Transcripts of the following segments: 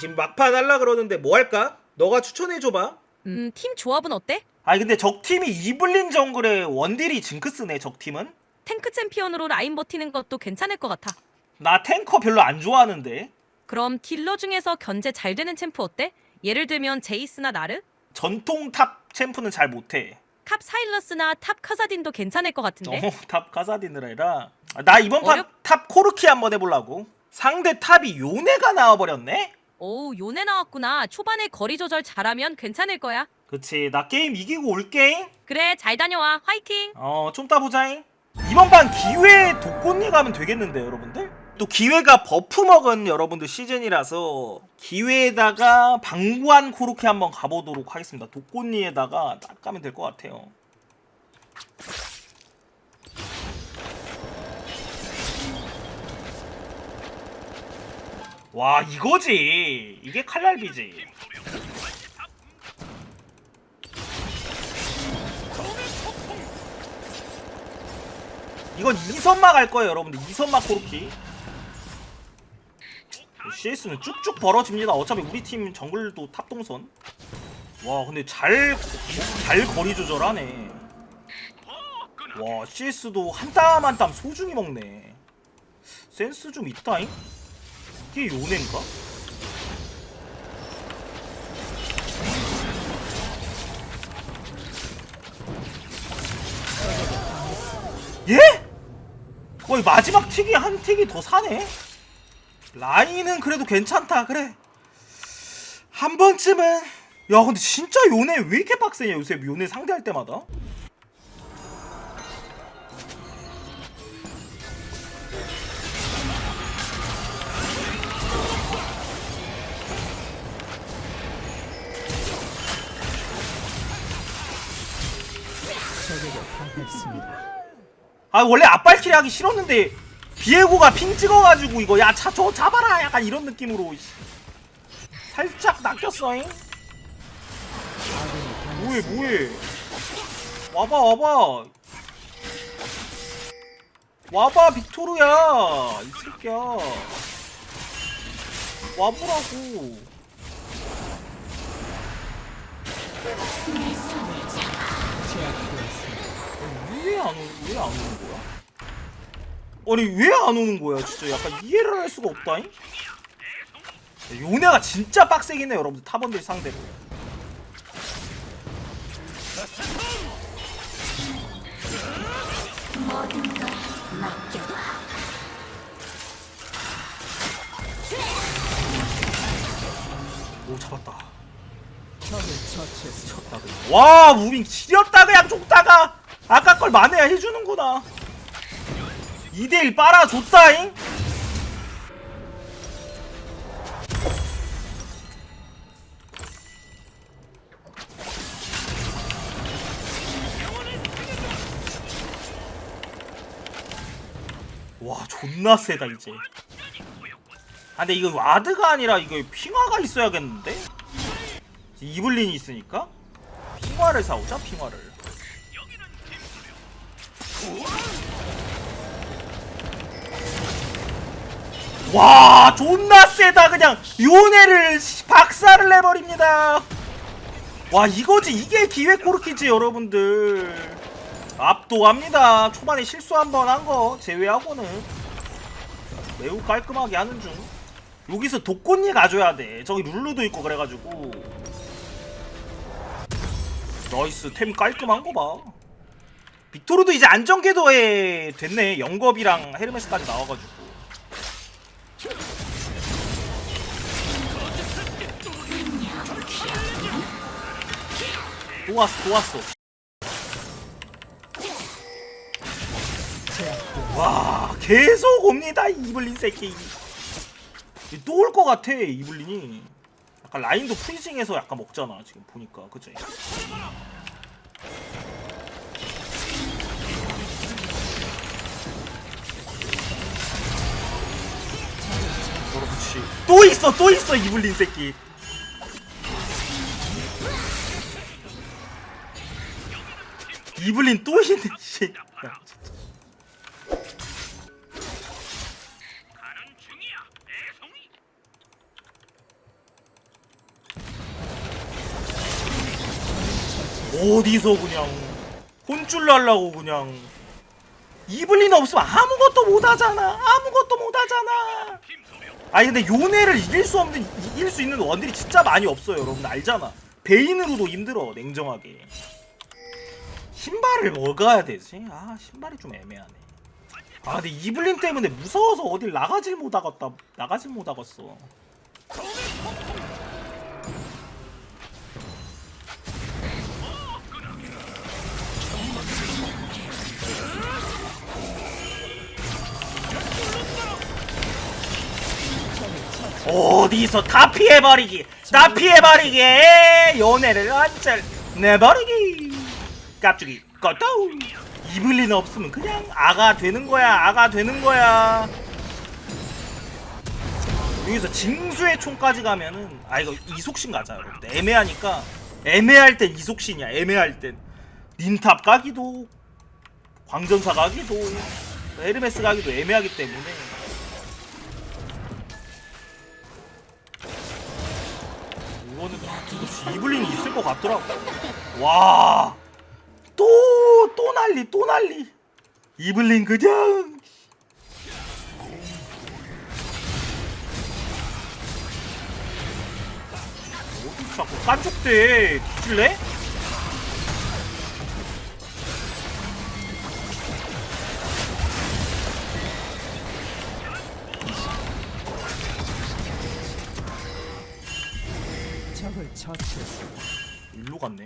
지금 막판 하려 그러는데 뭐 할까? 너가 추천해 줘봐 음, 팀 조합은 어때? 아니 근데 적 팀이 이블린 정글에 원딜이 징크스네 적 팀은 탱크 챔피언으로 라인 버티는 것도 괜찮을 것 같아. 나 탱커 별로 안 좋아하는데 그럼 딜러 중에서 견제 잘 되는 챔프 어때? 예를 들면 제이스나 나르? 전통 탑 챔프는 잘 못해 캅 사일러스나 탑 카사딘도 괜찮을 것 같은데? 어, 탑 카사디느라라 아, 나 이번 판 어렵- 탑 코르키 한번 해보려고 상대 탑이 요네가 나와버렸네? 오, 요네 나왔구나. 초반에 거리 조절 잘하면 괜찮을 거야. 그치 나 게임 이기고 올게잉 그래, 잘 다녀와. 화이팅! 어좀 이따 보자잉 이번 판 기회 독꽃리 가면 되겠는데 여러분들? 또 기회가 버프 먹은 여러분들 시즌이라서 기회에다가 방구한 코르키 한번 가보도록 하겠습니다 독꽃리에다가 딱 가면 될 것 같아요 와 이거지. 이게 칼날비지. 이건 이선마 갈 거예요 여러분들. 이선마 코르키. CS는 쭉쭉 벌어집니다. 어차피 우리 팀 정글도 탑동선. 와 근데 잘 잘 거리 조절하네. 와 CS도 한 땀 한 땀 소중히 먹네. 센스 좀 있다잉 이게 요네인가? 예? 거의 마지막 틱이 한 틱이 더 사네? 라인은 그래도 괜찮다 그래 한 번쯤은 야 근데 진짜 요네 왜 이렇게 빡세냐 요새 요네 상대할 때마다 아 원래 앞발키리 하기 싫었는데 비에고가 핑 찍어가지고 이거 야 차 저 잡아라! 약간 이런 느낌으로 씨. 살짝 낚였어잉? 뭐해 뭐해? 와봐 와봐. 와봐 빅토르야 이 새끼야. 와보라고 왜안 왜안 오는 거야? 아니 왜 안 오는 거야 진짜 약간 이해를 할 수가 없다잉? 요네가 진짜 빡세긴 해 여러분들 탑원들 상대로 오 잡았다 쳤다 그냥. 와 무빙 지렸다 그냥 족다가 아까 걸 만회야 해주는구나. 2대1 빨아줬다잉? 와 존나 세다 이제. 아 근데 이거 와드가 아니라 이거 핑화가 있어야겠는데? 이블린이 있으니까? 핑화를 사오자 핑화를 와 존나 세다. 그냥 요네를 씨, 박살을 내버립니다. 와 이거지. 이게 기획 코르키지 여러분들. 압도합니다. 초반에 실수 한 번 한 거 제외하고는 매우 깔끔하게 하는 중. 여기서 독꽃이 가져야 돼. 저기 룰루도 있고 그래가지고. 나이스. 템 깔끔한 거봐. 빅토르도 이제 안정궤도에 됐네. 영겁이랑 헤르메스까지 나와가지고 또 왔어 또 왔어. 와 계속 옵니다 이블린 새끼. 또 올 것 같아 이블린이. 약간 라인도 프리징해서 약간 먹잖아 지금 보니까. 그치? 그렇지 또 있어 또 있어 이블린 새끼 이블린 또 있네. 씨. 야, 어디서 그냥 혼쭐 날라고 그냥 이블린 없으면 아무것도 못하잖아. 아무것도 못하잖아. 아니 근데 요네를 이길 수 없는 이길 수 있는 원들이 진짜 많이 없어요. 여러분 알잖아. 베인으로도 힘들어 냉정하게. 신발을 먹어야 되지? 아 신발이 좀 애매하네. 아 근데 이블린 때문에 무서워서 어딜 나가질 못하겠다 나가질 못하겠어. 어디서 다 피해버리기 다 피해버리기 연애를 완전 내버리기 깝죽이 꺼떠 이블린 없으면 그냥 아가 되는 거야 아가 되는 거야. 여기서 징수의 총까지 가면은 아 이거 이속신 가자 여러분 애매하니까 애매할 땐 이속신이야 애매할 땐. 닌탑 가기도 광전사 가기도 헤르메스 가기도 애매하기 때문에. 이거는 아, 이블린이 있을 것 같더라고. 와 또 또 난리 또 난리 이블린 그냥 어디 자꾸 깐족대 뒤질래? 적을 처치했습니다. 일로 갔네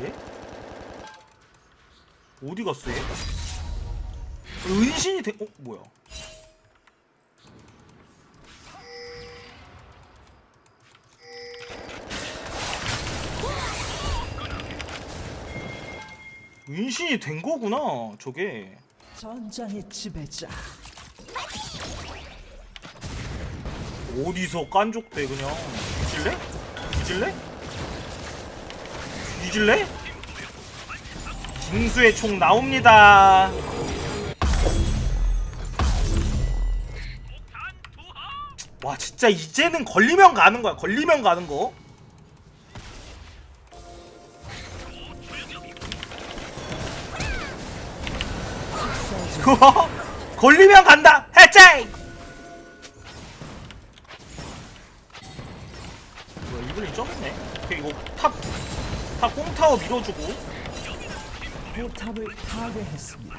예? 어디 갔어 얘? 은신이 된.. 어? 뭐야 은신이 된 거구나 저게 전장의 지배자. 어디서 깐족대 그냥 뒤질래? 뒤질래? 뒤질래? 징수의 총 나옵니다. 와 진짜 이제는 걸리면 가는 거야. 걸리면 가는 거. 걸리면 간다. 해체 이블린 쩌겠네 오케이 이거 탑 탑 꽁타워 밀어주고 포탑을 파괴했습니다.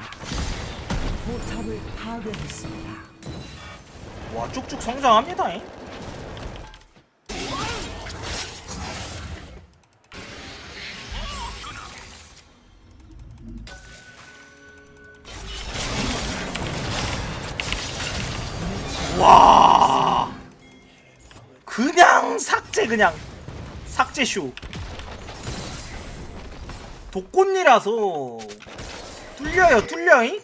포탑을 파괴했습니다. 와 쭉쭉 성장합니다 잉? 와 그냥 삭제 그냥 삭제 쇼 독꽃이라서. 뚫려요 뚫려잉?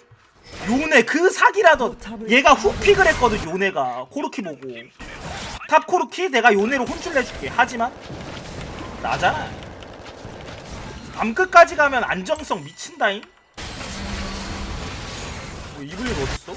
요네 그 사기라도 얘가 후픽을 했거든 요네가. 코르키 보고. 탑 코르키 내가 요네로 혼쭐 내줄게. 하지만 나잖아. 밤 끝까지 가면 안정성 미친다잉? 뭐 이블린 어딨어?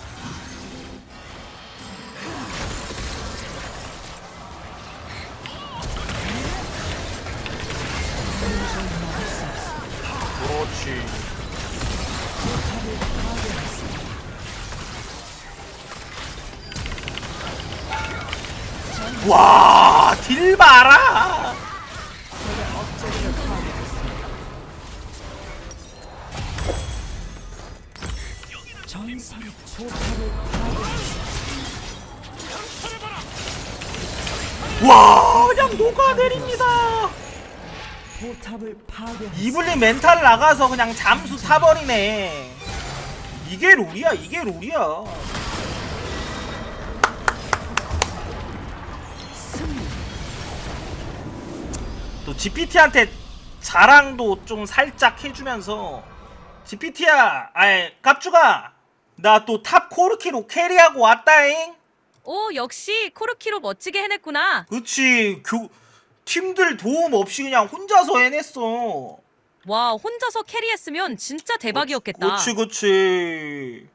와, 딜 봐라. 와, 그냥 녹아내립니다. 이블린 멘탈 나가서 그냥 잠수 타버리네. 이게 롤이야, 이게 롤이야. GPT한테 자랑도 좀 살짝 해주면서 GPT야, 아이 깝주가 나 또 탑 코르키로 캐리하고 왔다잉. 오 역시 코르키로 멋지게 해냈구나. 그치, 교 팀들 도움 없이 그냥 혼자서 해냈어. 와 혼자서 캐리했으면 진짜 대박이었겠다. 그치 그치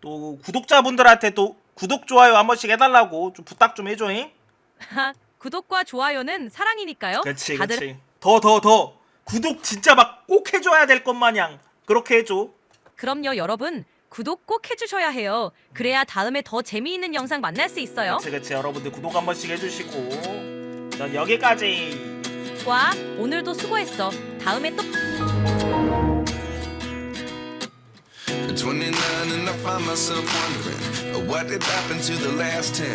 또 구독자분들한테 또 구독 좋아요 한 번씩 해달라고 좀 부탁 좀 해줘잉 구독과 좋아요는 사랑이니까요. 그렇지 다들 그렇지 더 더 더 구독 진짜 막 꼭 해줘야 될 것 마냥 그렇게 해줘 그럼요, 여러분. 구독 꼭 해주셔야 해요. 그래야 다음에 더 재미있는 영상 만날 수 있어요. 그렇지 그렇지 여러분들 구독 한 번씩 해주시고 전 여기까지 와, 오늘도 수고했어. 다음에 또. At 29 and I find myself wondering what did happen to the last 10.